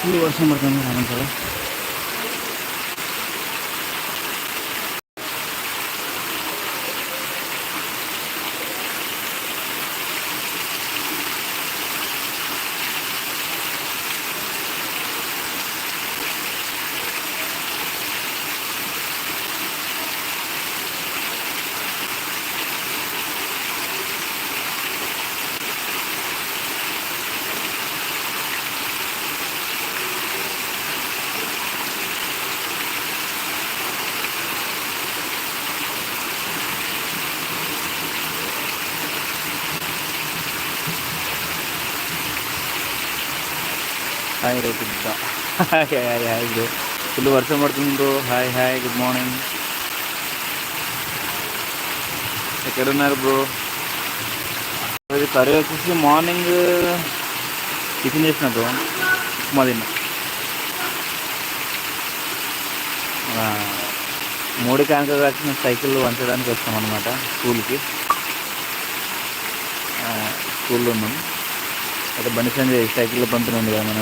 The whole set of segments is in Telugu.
ఫుల్ వర్షం పడుతుంది రామంచాల హాయ్ రేపు hi hi hi bro full వర్షం పడుతుంది bro hi hi good morning ఎక్కడున్నారు బ్రో అది కర్రీ వచ్చేసి మార్నింగ్ టిఫిన్ uh, చేసిన బ్రో ఉప్మా తిన్నా. మూడు క్యాన్సర్ వచ్చిన సైకిల్ వంచడానికి వస్తాం అనమాట స్కూల్కి స్కూల్లో ఉన్నాం. అయితే బండి సంజయ్ సైకిల్ పంపిణీ కదా మన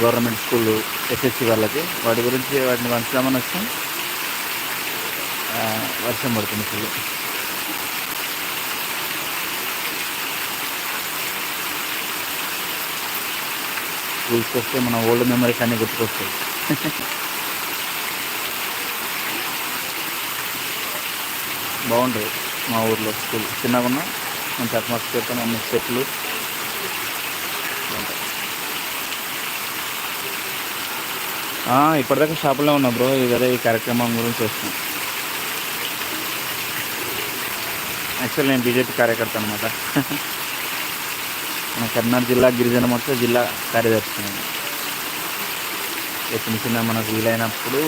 గవర్నమెంట్ స్కూల్ ఎస్ఎస్సి వాళ్ళకి. వాటి గురించి వాటిని పంచుదామని వస్తాం వర్షం పడుతుంది ఫుల్ స్కూల్స్కి వస్తే మన ఓల్డ్ మెమరీస్ అన్నీ గుర్తుకొస్తాయి. బాగుంటుంది మా ఊర్లో స్కూల్. చిన్నగా ఉన్నా మంచి అట్మాస్ఫియర్తో అన్ని చెట్లు. ఇప్పటిదాకా షాపులో ఉన్నా బ్రో. ఇదే ఈ కార్యక్రమం గురించి వస్తున్నాం యాక్చువల్ నేను బీజేపీ కార్యకర్త అనమాట మన కర్నాటక జిల్లా గిరిజన మొత్తం జిల్లా కార్యదర్శి నేను చిన్న చిన్న మనకు వీలైనప్పుడు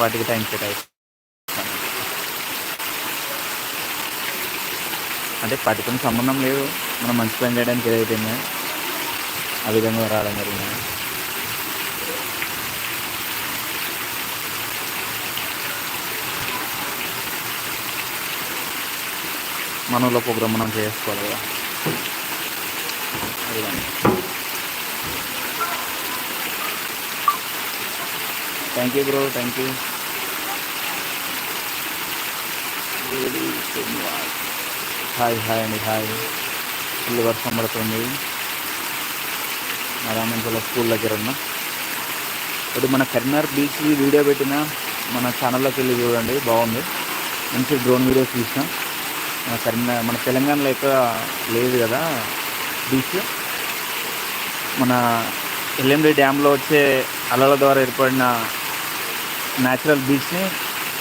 వాటికి టైం కేటాయిస్తాను అంటే వాటితో సంబంధం లేదు. మనం మంచి పని చేయడానికి ఏదైతే ఆ విధంగా రావడం జరిగింది. మనలో ప్రోగ్రామ్ మనం చేసుకోవాలి కదా. Thank you bro thank you ధన్యవాదాలు హాయ్ హాయ్ అండి హాయ్. ఫుల్ వర్షం పడుతుంది. మా స్కూల్ దగ్గర ఉన్నా. ఇప్పుడు మన కరీంనగర్ బీచ్ వీడియో పెట్టిన మన ఛానల్లోకి వెళ్ళి చూడండి బాగుంది. మంచి డ్రోన్ వీడియోస్ తీసిన. మన కరీంనగర్ మన తెలంగాణలో ఎక్కడ లేదు కదా బీచ్. మన ఎల్ఎండి డ్యాంలో వచ్చే అలల ద్వారా ఏర్పడిన న్యాచురల్ బీచ్ని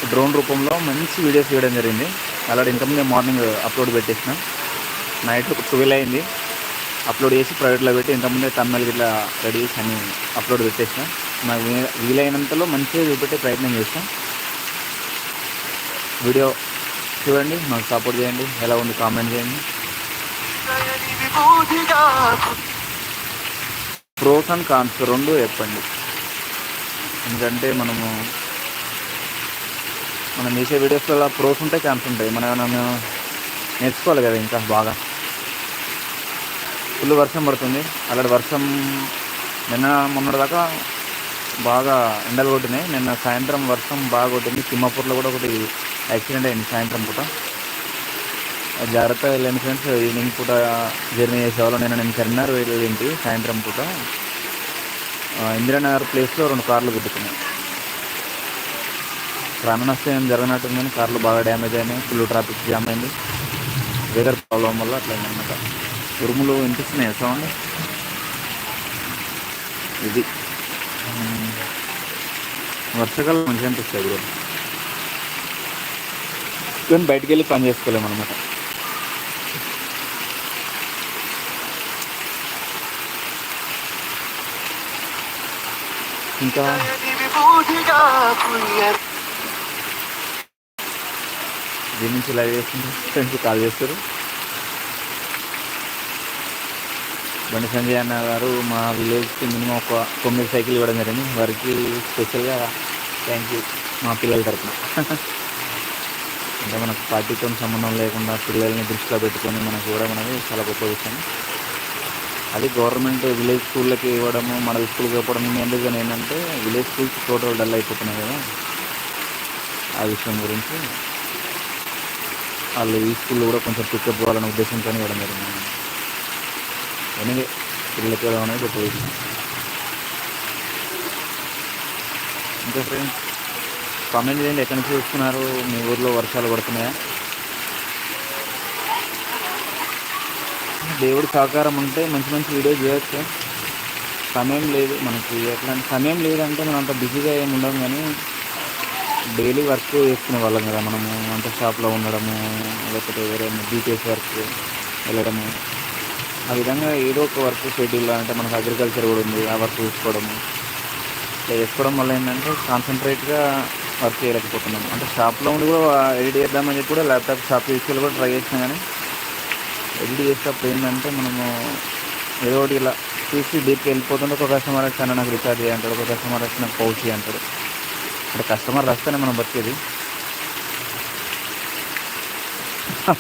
డ్రోన్ రూపంలో మంచి వీడియోస్ తీయడం జరిగింది. అలాంటి ఇంతకుముందే మార్నింగ్ అప్లోడ్ పెట్టేసిన. నైట్ ట్వెల్వ్ అయింది. అప్లోడ్ చేసి ప్రైవేట్లో పెట్టి ఇంతకుముందే తమిళ ఇట్లా రెడీ చేసి అన్ని అప్లోడ్ పెట్టేసిన. నాకు వీ- వీలైనంతలో మంచిగా చూపెట్టే ప్రయత్నం చేస్తాం వీడియో చూడండి మాకు సపోర్ట్ చేయండి. ఎలా ఉంది కామెంట్ చేయండి. ప్రోస్ అండ్ కాన్స్ రెండు చెప్పండి. ఎందుకంటే మనము మనం చేసే వీడియోస్లో ప్రోస్ ఉంటాయి కాన్స్ ఉంటాయి. మనం మనం నేర్చుకోవాలి కదా ఇంకా బాగా. ఫుల్ వర్షం పడుతుంది. అలాంటి వర్షం నిన్న మొన్నటి దాకా బాగా ఎండలు కొట్టినాయి. నిన్న సాయంత్రం వర్షం బాగా కొట్టింది. తిమ్మాపూర్లో కూడా ఒకటి యాక్సిడెంట్ అయింది సాయంత్రం పూట. జాగ్రత్త వెళ్ళండి ఫ్రెండ్స్ ఈవినింగ్ పూట జర్నీ చేసేవాళ్ళు. నేను నేను కరీంనగర్ వెళ్ళింటి సాయంత్రం పూట. ఇందిరానగర్ ప్లేస్లో రెండు కార్లు గుద్దుకున్నాయి. ప్రాణనష్టం ఏం జరగనట్టుంది కానీ కార్లు బాగా డ్యామేజ్ అయినాయి ఫుల్ ట్రాఫిక్ జామ్ అయింది. వెదర్ ప్రాబ్లం వల్ల అట్లయిందన్నమాట ఉరుములు వినిపిస్తున్నాయి సౌండ్? ఇది. వర్షాకాలం మంచిగా అనిపిస్తుంది బ్రో. కానీ బయటికి వెళ్ళి పని చేసుకోలేము అనమాట ఇంకా దీని నుంచి లైవ్ చేస్తుంది ఫ్రెండ్స్ కాల్ చేస్తారు. బండి సంజయ్ అన్న గారు మా విలేజ్కి మినిమం ఒక తొమ్మిది సైకిల్ ఇవ్వడం జరిగింది. వారికి స్పెషల్గా థ్యాంక్ యూ మా పిల్లల తరపున. అంటే మనకు పార్టీతో సంబంధం లేకుండా పిల్లల్ని దృష్టిలో పెట్టుకొని మనకు కూడా అనేది చాలా గొప్ప విషయం. అది గవర్నమెంట్ విలేజ్ స్కూళ్ళకి ఇవ్వడము మన స్కూల్కి ఇవ్వడం మెయిన్ రీజన్ ఏంటంటే విలేజ్ స్కూల్స్ టోటల్ డల్ అయిపోతున్నాయి కదా. ఆ విషయం గురించి వాళ్ళు ఈ స్కూల్లో కూడా కొంచెం పికప్ కావాలనే ఉద్దేశంతో ఇవ్వడం జరిగింది. ఎనివే పిల్లలకి ఎలా అనేది గొప్ప విషయం ఇంకా ఫ్రెండ్స్ కామెంట్ చేయండి ఎక్కడి నుంచి చూస్తున్నారు? మీ ఊర్లో వర్షాలు పడుతున్నాయా? దేవుడి సహకారం ఉంటే మంచి మంచి వీడియో చేయొచ్చు. సమయం లేదు మనకి ఎట్లాంటి సమయం లేదంటే మనం అంత బిజీగా ఏమి ఉండం కానీ డైలీ వర్క్ చేసుకునే వాళ్ళం కదా మనము వంట షాప్లో ఉండడము లేకపోతే ఎవరైనా బీటీఎస్ వర్క్ వెళ్ళడము. ఆ విధంగా ఏదో ఒక వర్క్ షెడ్యూల్ అంటే మనకు అగ్రికల్చర్ కూడా ఉంది ఆ వర్క్ చూసుకోవడము. ఇట్లా చేసుకోవడం వల్ల ఏంటంటే కాన్సన్ట్రేట్గా వర్క్ చేయలేకపోతున్నాము అంటే షాప్లో ఉండి కూడా ఎడిట్ చేద్దామని చెప్పి కూడా ల్యాప్టాప్ షాప్ తీసుకెళ్ళి కూడా ట్రై చేసినా కానీ ఎడిట్ చేసేటప్పుడు ఏంటంటే మనము ఏదో ఒకటి ఇలా చూసి డీప్కి వెళ్ళిపోతుంటే ఒక కస్టమర్ వచ్చి నాకు రీఛార్జ్ చేయంటాడు ఒక కస్టమర్ వచ్చి నాకు పౌచ్ అంటాడు. అంటే కస్టమర్ వస్తేనే మనం బతికేది.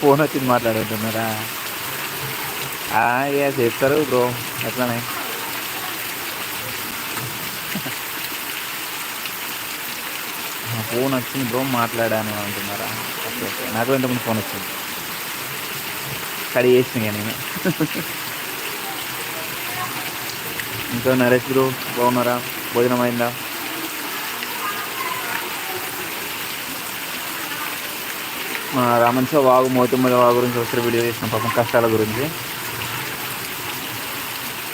ఫోన్ వచ్చింది మాట్లాడుతున్నారా? ఏ చేస్తారు బ్రో? ఎట్లానే? ఫోన్ వచ్చింది బ్రో మాట్లాడాను అంటున్నారా? Okay okay. నాకు ఇంతకుముందు ఫోన్ వచ్చింది. కడి చేసిన నేను. ఇంకా నరేష్ బ్రో బాగున్నారా? భోజనం అయిందా? మా వాగు మోతుమ్మల వాగు గురించి ఒకసారి వీడియో చేసిన పాపం కష్టాల గురించి.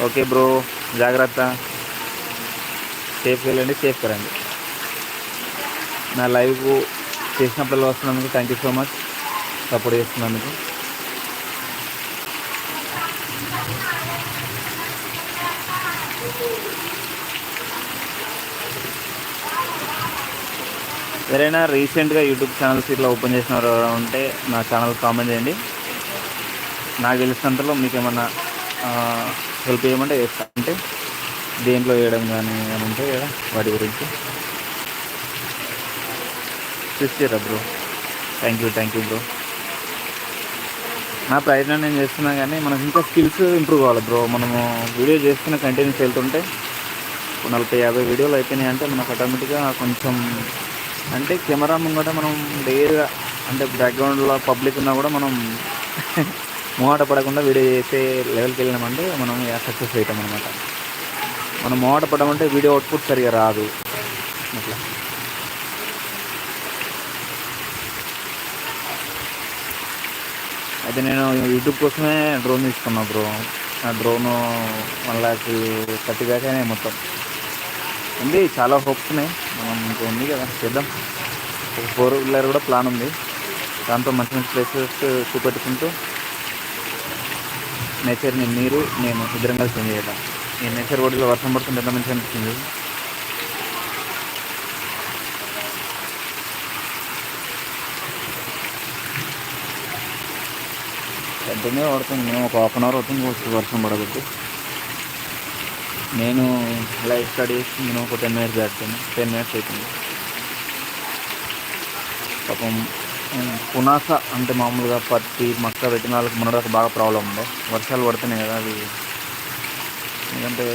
ఓకే బ్రో జాగ్రత్త. సేఫ్గా వెళ్ళండి సేఫ్గా రండి. నా లైవ్ చేసినప్పుడు వస్తున్నందుకు thank you so much support చేస్తున్నందుకు. ఎవరైనా రీసెంట్గా యూట్యూబ్ ఛానల్స్ ఇట్లా ఓపెన్ చేసిన వారు ఎవరైనా ఉంటే నా ఛానల్ కామెంట్ చేయండి. నాకు తెలిసినంతలో మీకు ఏమన్నా హెల్ప్ చేయమంటే చేస్తా. అంటే దేంట్లో వేయడం కానీ ఏమైనా ఉంటే కదా వాటి గురించి. చూసారా bro thank you thank you bro నా ప్రయత్నం నేను చేస్తున్నా కానీ మనకు ఇంకా స్కిల్స్ ఇంప్రూవ్ కావాలి బ్రో మనము వీడియో చేసుకున్న కంటిన్యూస్ వెళ్తుంటే నలభై యాభై వీడియోలు అయిపోయినాయి అంటే మనకు ఆటోమేటిక్గా కొంచెం అంటే కెమెరా ముంగట మనం డేర్గా అంటే బ్యాక్గ్రౌండ్లో పబ్లిక్ ఉన్నా కూడా మనం మోహట పడకుండా వీడియో చేసే లెవెల్కి వెళ్ళినామంటే మనం సక్సెస్ అవుతాం అనమాట మనం మోహట పడమంటే వీడియో అవుట్పుట్ సరిగా రాదు. అట్లా. అయితే నేను యూట్యూబ్ కోసమే డ్రోన్ తీసుకున్నా బ్రో. ఆ డ్రోను వన్ ల్యాక్ థర్టీ దాకా మొత్తం. ఉంది చాలా హోప్స్ ఉన్నాయి. మనం ఇంకా ఉంది కదా చేద్దాం. ఒక ఫోర్ వీలర్ కూడా ప్లాన్ ఉంది. దాంతో మంచి మంచి ప్లేసెస్ చూపెట్టుకుంటూ నేచర్ని మీరు నేను ఇద్దరం కలిసి ఎంజాయ్ చేద్దాం. ఈ నేచర్ ఒడిలో వర్షం పడుతుంటే ఎంత మంచిగా అనిపిస్తుంది? పెద్దనే పడుతుంది మేము ఒక హాఫ్ అన్ అవర్ అవుతుంది వర్షం పడబట్టి. నేను లైఫ్ స్టడీస్ నేను ఒక టెన్ మినిట్స్ చేస్తాను టెన్ మినిట్స్ అవుతుంది పాపం పునాస అంటే మామూలుగా పత్తి మక్క పెట్టిన వాళ్ళకి బాగా ప్రాబ్లం ఉండే. వర్షాలు పడుతున్నాయి కదా అది ఎందుకంటే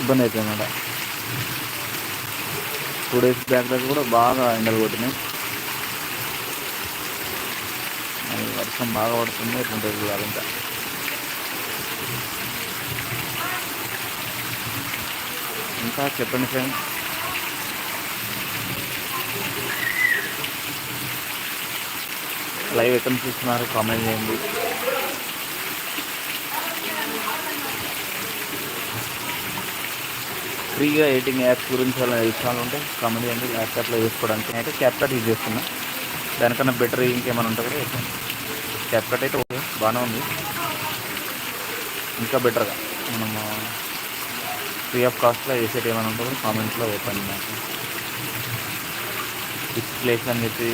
ఇబ్బంది అవుతుంది అన్నమాట. టూ డేస్ బ్యాక్ దాకా కూడా బాగా ఎండలు కొట్టినాయి. అది వర్షం బాగా పడుతుంది. ఎట్లుంటుంది చూడాలి ఇంకా చెప్పండి ఫ్రెండ్స్ లైవ్ ఎక్కడ చూస్తున్నారు కామెంట్ చేయండి. ఫ్రీగా ఎడిటింగ్ యాప్స్ గురించి అలా తెలుసుకోవాలంటే కామెంట్ చేయండి ల్యాప్టాప్లో చేసుకోవడానికి. అయితే క్యాప్కట్ యూజ్ చేస్తున్నా. దానికన్నా బెటర్ ఇంకేమైనా ఉంటే కూడా చెప్పండి. క్యాప్కట్ అయితే ఓకే బాగానే ఉంది. ఇంకా బెటర్గా మనము ఫ్రీ ఆఫ్ కాస్ట్లో వేసేటి ఏమైనా ఉంటే కూడా కామెంట్లో చెప్పండి నాకు. ఫిక్స్ ప్లేస్ అని చెప్పి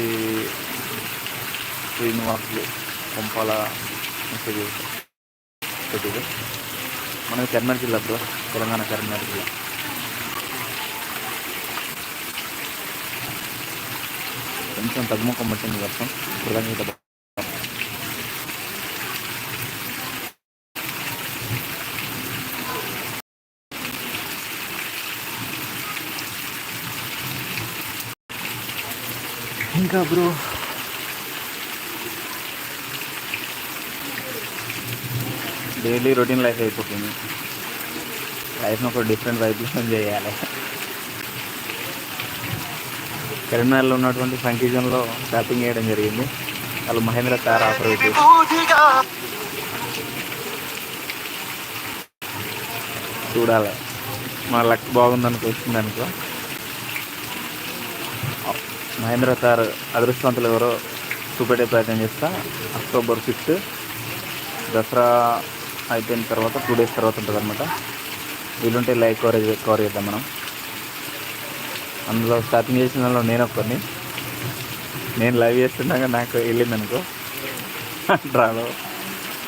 శ్రీనివాసులు పంపాల మెసేజ్ పెట్టింది మనది కరీంనగర్ జిల్లా బ్రో తెలంగాణ కరీంనగర్ జిల్లా. కొంచెం తగ్గుముఖం పట్టింది వర్షం ప్రధాన ఇంకా బ్రో. డైలీ రొటీన్ లైఫ్ అయిపోతుంది. లైఫ్ని ఒక డిఫరెంట్ వైబ్లో చేయాలి. కరీంనగర్లో ఉన్నటువంటి సంకీజన్లో షాపింగ్ చేయడం జరిగింది. వాళ్ళు మహేంద్ర కార్ ఆఫర్ పెట్టి చూడాలి. మా లక్ బాగుందనుకో వచ్చింది అనుకో. మహేంద్ర సార్ అదృష్టవంతులు ఎవరో చూపెట్టే ప్రయత్నం చేస్తా. అక్టోబర్ ఫిఫ్త్ దసరా అయిపోయిన తర్వాత టూ డేస్ తర్వాత ఉంటుంది అనమాట వీలుంటే లైవ్ కవరేజ్ కవర్ చేద్దాం మనం. అందులో స్టార్టింగ్ చేసిన దానిలో నేను ఒక్కరిని నేను లైవ్ చేస్తున్నాక నాకు వెళ్ళింది అనుకో. డ్రాలో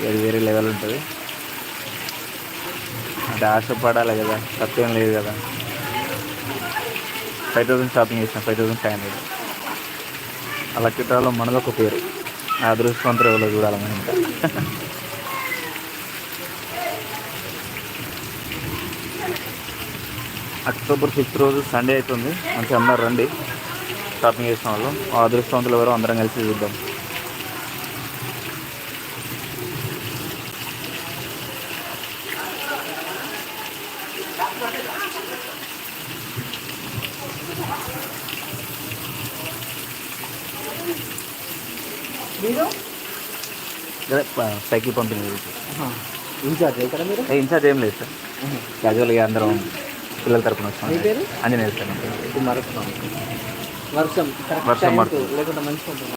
అది వేరే లెవెల్ ఉంటుంది. అంటే ఆశపడాలి కదా. సత్యం లేదు కదా. ఫైవ్ థౌసండ్ షాపింగ్ చేసిన ఫైవ్ థౌసండ్ ఫైవ్ హండ్రెడ్ అలా చుట్టాలో మనదొక పేరు. ఆ అదృష్టవంతులు ఎవరో చూడాలి మనం ఇంకా అక్టోబర్ ఫిఫ్త్ రోజు సండే అవుతుంది. మంచి అందరు రండి. షాపింగ్ చేసిన వాళ్ళు. ఆ అదృష్టవంతులు ఎవరో అందరం కలిసి చూద్దాం. మీరు? అదే ప- సైకిల్ పంపిణీ. ఇన్ఛార్జ్ ఇక్కడ మీరు? ఇన్ఛార్జ్ ఏం లేదు సార్. క్యాజువల్గా అందరం పిల్లల తరపున వస్తాం పేరు? ఆంజనేయ సార్. వర్షం వర్షం. లేకుంటే మంచిగా ఉంటుంది